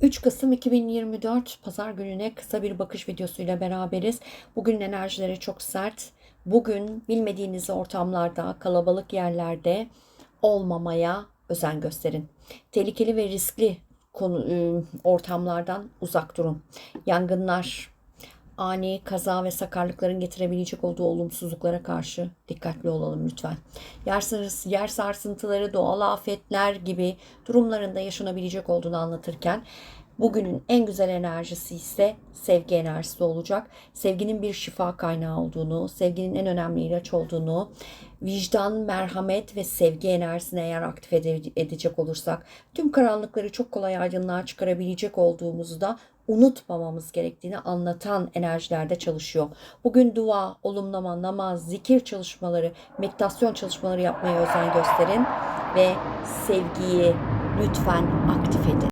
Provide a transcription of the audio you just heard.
3 Kasım 2024 Pazar gününe kısa bir bakış videosuyla beraberiz. Bugün enerjileri çok sert. Bugün bilmediğiniz ortamlarda, kalabalık yerlerde olmamaya özen gösterin. Tehlikeli ve riskli konu, e, ortamlardan uzak durun. Yangınlar, ani kaza ve sakarlıkların getirebilecek olduğu olumsuzluklara karşı dikkatli olalım lütfen. Yer, sars- yer sarsıntıları, doğal afetler gibi durumlarında yaşanabilecek olduğunu anlatırken bugünün en güzel enerjisi ise sevgi enerjisi olacak. Sevginin bir şifa kaynağı olduğunu, sevginin en önemli ilaç olduğunu, vicdan, merhamet ve sevgi enerjisini eğer aktif ede- edecek olursak tüm karanlıkları çok kolay aydınlığa çıkarabilecek olduğumuzu da unutmamamız gerektiğini anlatan enerjilerde çalışıyor. Bugün dua, olumlama, namaz, zikir çalışmaları, meditasyon çalışmaları yapmaya özen gösterin ve sevgiyi lütfen aktif edin.